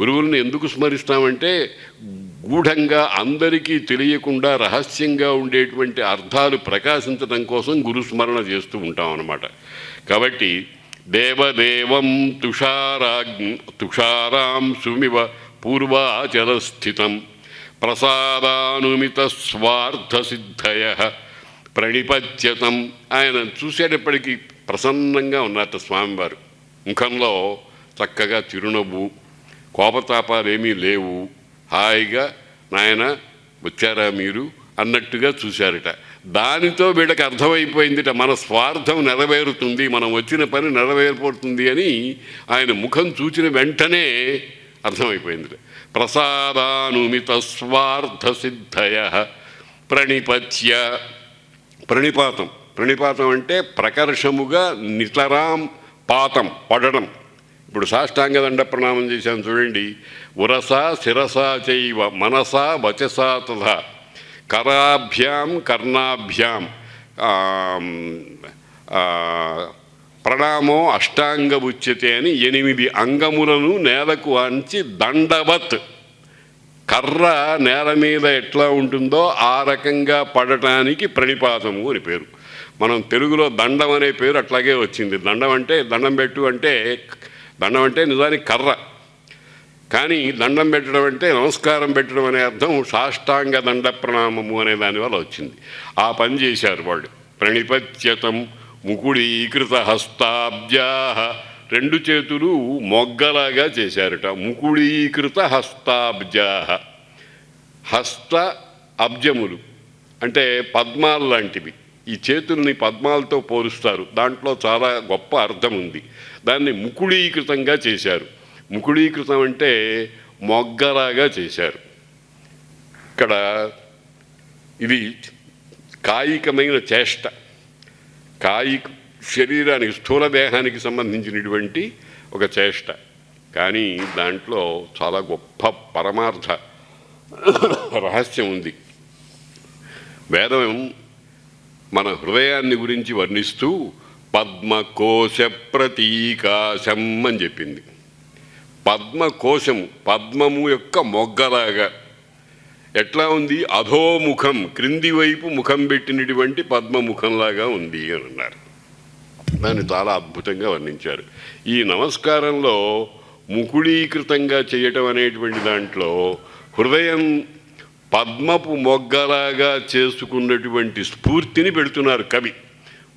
గురువుల్ని ఎందుకు స్మరిస్తామంటే గూఢంగా అందరికీ తెలియకుండా రహస్యంగా ఉండేటువంటి అర్థాలు ప్రకాశించడం కోసం గురుస్మరణ చేస్తూ ఉంటాం అన్నమాట. కాబట్టి దేవదేవం తుషారాగ్ తుషారాం సుమివ పూర్వాచల స్థితం ప్రసాదానుమిత స్వార్థ సిద్ధయ ప్రణిపత్యతం ఆయన చూసేటప్పటికీ ప్రసన్నంగా ఉన్నట్టు స్వామివారు. ముఖంలో చక్కగా చిరునవ్వు కోపతాపాలేమీ లేవు. హాయిగా నాయన వచ్చారా మీరు? అన్నట్టుగా చూశారట. దానితో వీళ్ళకి అర్థమైపోయిందిట మన స్వార్థం నెరవేరుతుంది మనం వచ్చిన పని నెరవేరిపోతుంది అని ఆయన ముఖం చూచిన వెంటనే అర్థమైపోయిందిట. ప్రసాదానుమిత స్వార్థ సిద్ధయ ప్రణిపత్య. ప్రణిపాతం. ప్రణిపాతం అంటే ప్రకర్షముగా నితరాం పాతం పడడం. ఇప్పుడు సాష్టాంగ దండ ప్రణామం చేశాను చూడండి. ఉరస శిరస చైవ మనస వచసా తథా. కరాభ్యాం కర్ణాభ్యాం. ప్రణామో అష్టాంగ ఉచ్యతే అని ఎనిమిది అంగములను నేలకు అంచి దండవత్. కర్ర నేల మీద ఎట్లా ఉంటుందో ఆ రకంగా పడటానికి ప్రణిపాతము అని పేరు. మనం తెలుగులో దండం అనే పేరు అట్లాగే వచ్చింది. దండం అంటే దండం పెట్టు అంటే దండం అంటే నిజానికి కర్ర. కానీ దండం పెట్టడం అంటే నమస్కారం పెట్టడం అనే అర్థం సాష్టాంగ దండ ప్రణామము అనే దానివల్ల వచ్చింది. ఆ పని చేశారు వాళ్ళు. ప్రణిపత్యతం ముకుడీకృత హస్తాబ్జా రెండు చేతులు మొగ్గలాగా చేశారట. ముకుడీకృత హస్తాబ్జా హస్త అబ్జములు. అంటే పద్మాలు లాంటివి. ఈ చేతుల్ని పద్మాలతో పోలుస్తారు. దాంట్లో చాలా గొప్ప అర్థం ఉంది. దాన్ని ముకుళీకృతంగా చేశారు. ముకుళీకృతం అంటే మొగ్గలాగా చేశారు. ఇక్కడ ఇది కాయికమైన చేష్ట. కాయి శరీరానికి స్థూల దేహానికి సంబంధించినటువంటి ఒక చేష్ట. కానీ దాంట్లో చాలా గొప్ప పరమార్థ రహస్యం ఉంది. వేదం మన హృదయాన్ని గురించి వర్ణిస్తూ పద్మకోశ ప్రతీకాశం అని చెప్పింది. పద్మకోశం పద్మము యొక్క మొగ్గలాగా. ఎట్లా ఉంది? అధోముఖం క్రింది వైపు ముఖం పెట్టినటువంటి పద్మముఖంలాగా ఉంది అని అన్నారు. దాన్ని చాలా అద్భుతంగా వర్ణించారు. ఈ నమస్కారంలో ముకుళీకృతంగా చేయటం అనేటువంటి దాంట్లో హృదయం పద్మపు మొగ్గలాగా చేసుకున్నటువంటి స్ఫూర్తిని పెడుతున్నారు కవి.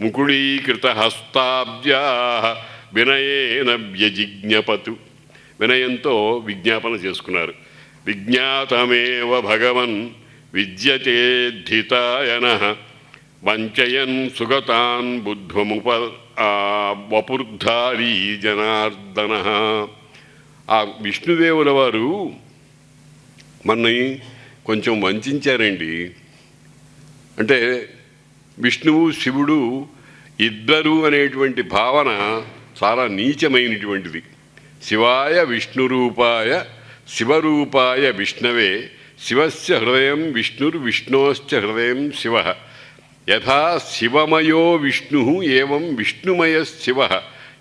ముకుళీకృత హస్తాబ్జా వినయేన వ్యజిజ్ఞపతు. వినయంతో విజ్ఞాపన చేసుకున్నారు. విజ్ఞాతమేవ భగవన్ విద్యతేద్ధితాయన వంచయన్ సుగతాన్ బుద్ధముప వపుర్ధారీ జనార్దన. ఆ విష్ణుదేవుల వారు మనని కొంచెం వంచారండి. అంటే విష్ణువు శివుడు ఇద్దరు అనేటువంటి భావన చాలా నీచమైనటువంటిది. శివాయ విష్ణురూపాయ శివరూపాయ విష్ణవే శివస్య హృదయం విష్ణుర్ విష్ణోశ్చ హృదయం శివ. యథా శివమయో విష్ణు ఏం విష్ణుమయ శివ.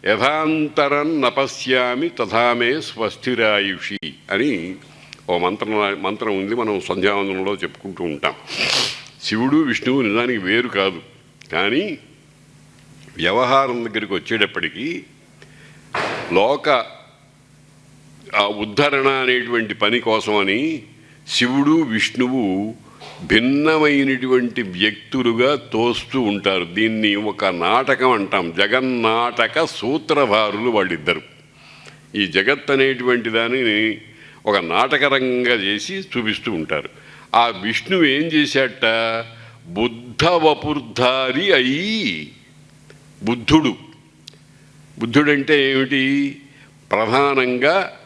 యథాంతరం నపశ్యామి తథా మే స్వస్థిరాయుషి అని ఓ మంత్రం మంత్రం ఉంది మనం సంధ్యావందనంలో చెప్పుకుంటూ ఉంటాం. శివుడు విష్ణువు నిజానికి వేరు కాదు. కానీ వ్యవహారం దగ్గరికి వచ్చేటప్పటికీ లోక ఆ ఉద్ధరణ అనేటువంటి పని కోసమని శివుడు విష్ణువు భిన్నమైనటువంటి వ్యక్తులుగా తోస్తూ ఉంటారు. దీన్ని ఒక నాటకం అంటాం. జగన్నాటక సూత్రధారులు వాళ్ళిద్దరు. ఈ జగత్ అనేటువంటి దానిని ఒక నాటకరంగా చేసి చూపిస్తూ ఉంటారు. ఆ విష్ణువు ఏం చేశాట బుద్ధ వపుర్ధారి అయి బుద్ధుడు. బుద్ధుడంటే ఏమిటి? ప్రధానంగా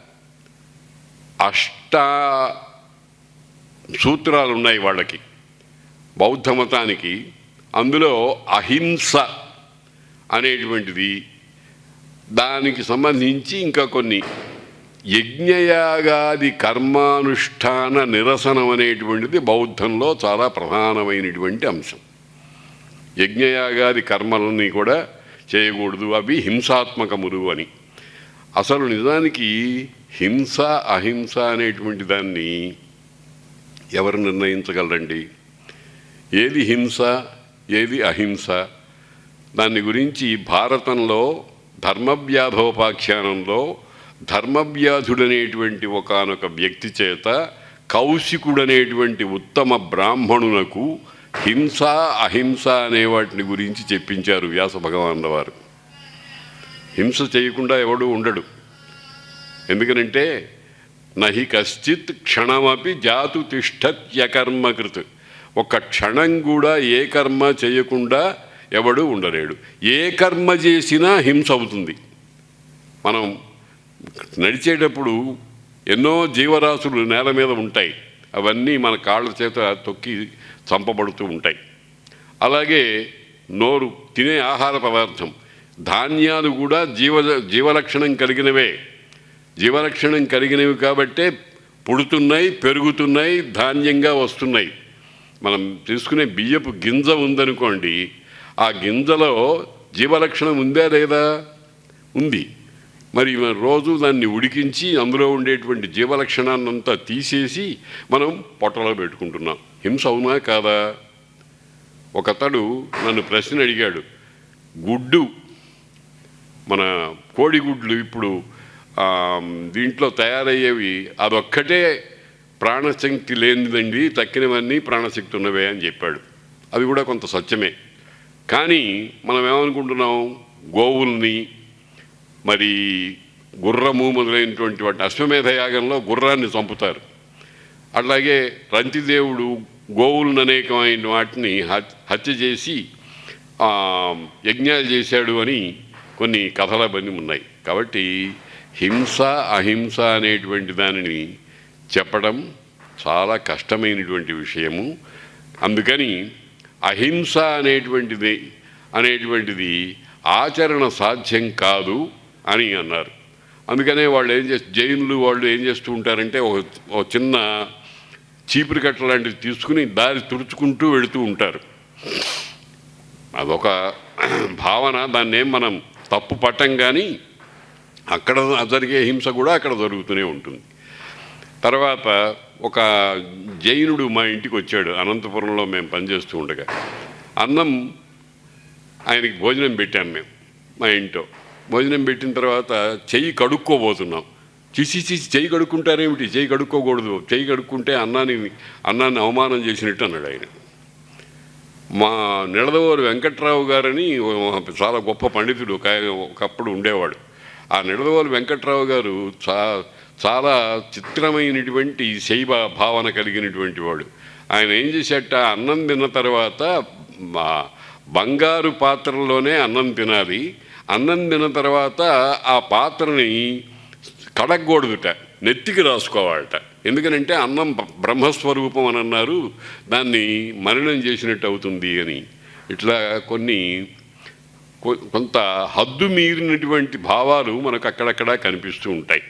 అష్ట సూత్రాలు ఉన్నాయి వాళ్ళకి బౌద్ధ మతానికి. అందులో అహింస అనేటువంటిది దానికి సంబంధించి ఇంకా కొన్ని యజ్ఞయాగాది కర్మానుష్ఠాన నిరసనం అనేటువంటిది బౌద్ధంలో చాలా ప్రధానమైనటువంటి అంశం. యజ్ఞయాగాది కర్మలని కూడా చేయకూడదు అవి హింసాత్మకములు అని. అసలు నిజానికి హింస అహింస అనేటువంటి దాన్ని ఎవరు నిర్ణయించగలరండి? ఏది హింస ఏది అహింస? దాని గురించి భారతంలో ధర్మవ్యాధోపాఖ్యానంలో ధర్మవ్యాధుడనేటువంటి ఒకానొక వ్యక్తి చేత కౌశికుడనేటువంటి ఉత్తమ బ్రాహ్మణునకు హింస అహింస అనే వాటిని గురించి చెప్పించారు వ్యాస భగవానుల వారు. హింస చేయకుండా ఎవడు ఉండడు. ఎందుకనంటే నహి కశ్చిత్ క్షణమపి జాతు తిష్టత్యకర్మకృత్ ఒక క్షణం కూడా ఏ కర్మ చేయకుండా ఎవడు ఉండలేడు. ఏ కర్మ చేసినా హింస అవుతుంది. మనం నడిచేటప్పుడు ఎన్నో జీవరాశులు నేల మీద ఉంటాయి. అవన్నీ మన కాళ్ళ చేత తొక్కి చంపబడుతూ ఉంటాయి. అలాగే నోరు తినే ఆహార పదార్థం ధాన్యాలు కూడా జీవ జీవలక్షణం కలిగినవే. జీవలక్షణం కలిగినవి కాబట్టే పుడుతున్నాయి పెరుగుతున్నాయి ధాన్యంగా వస్తున్నాయి. మనం తీసుకునే బియ్యపు గింజ ఉందనుకోండి ఆ గింజలో జీవలక్షణం ఉందా లేదా? ఉంది. మరి మనం రోజు దాన్ని ఉడికించి అందులో ఉండేటువంటి జీవలక్షణాన్నంతా తీసేసి మనం పొట్టలో పెట్టుకుంటున్నాం. హింస అవునా కాదా? ఒకతడు నన్ను ప్రశ్న అడిగాడు. గుడ్డు మన కోడిగుడ్లు ఇప్పుడు దీంట్లో తయారయ్యేవి అదొక్కటే ప్రాణశక్తి లేనిదండి తక్కినవన్నీ ప్రాణశక్తి ఉన్నవే అని చెప్పాడు. అవి కూడా కొంత సత్యమే. కానీ మనం ఏమనుకుంటున్నాం గోవుల్ని మరి గుర్రము మొదలైనటువంటి వాటి అశ్వమేధ యాగంలో గుర్రాన్ని చంపుతారు. అట్లాగే రంతిదేవుడు గోవులను అనేకమైన వాటిని హత్య చేసి యజ్ఞాలు చేశాడు అని కొన్ని కథలు అవన్నీ ఉన్నాయి. కాబట్టి హింస అహింస అనేటువంటి దానిని చెప్పడం చాలా కష్టమైనటువంటి విషయము. అందుకని అహింస అనేటువంటిది అనేటువంటిది ఆచరణ సాధ్యం కాదు. అని అన్నారు. అందుకనే వాళ్ళు ఏం చేసి జైన్లు వాళ్ళు ఏం చేస్తూ ఉంటారంటే ఒక ఒక చిన్న చీపురు కట్ట లాంటివి తీసుకుని దారి తుడుచుకుంటూ వెళుతూ ఉంటారు. అదొక భావన దాన్ని ఏం మనం తప్పు పట్టం కానీ అక్కడ జరిగే హింస కూడా అక్కడ జరుగుతూనే ఉంటుంది. తర్వాత ఒక జైనుడు మా ఇంటికి వచ్చాడు అనంతపురంలో మేము పనిచేస్తూ ఉండగా. అన్నం ఆయనకి భోజనం పెట్టాము మేము మా ఇంట్లో. భోజనం పెట్టిన తర్వాత చెయ్యి కడుక్కోబోతున్నాం. చిసి చిసి చెయ్యి కడుక్కుంటారేమిటి? చెయ్యి కడుక్కోకూడదు. చెయ్యి కడుక్కుంటే అన్నాన్ని అన్నాన్ని అవమానం చేసినట్టు అన్నాడు ఆయన. మా నిడదవోరు వెంకట్రావు గారని చాలా గొప్ప పండితుడు ఒకప్పుడు ఉండేవాడు. ఆ నిడదవోలు వెంకట్రావు గారు చా చాలా చిత్రమైనటువంటి శైవ భావన కలిగినటువంటి వాడు. ఆయన ఏం చేశాట? అన్నం తిన్న తర్వాత మా బంగారు పాత్రలోనే అన్నం తినాలి. అన్నం తిన్న తర్వాత ఆ పాత్రని కడగకూడదుట నెత్తికి రాసుకోవాలట. ఎందుకనంటే అన్నం బ్రహ్మస్వరూపం అని అన్నారు దాన్ని మరణం చేసినట్టు అవుతుంది అని. ఇట్లా కొన్ని కొ- కొంత హద్దు మీరినటువంటి భావాలు మనకు అక్కడక్కడ కనిపిస్తూ ఉంటాయి.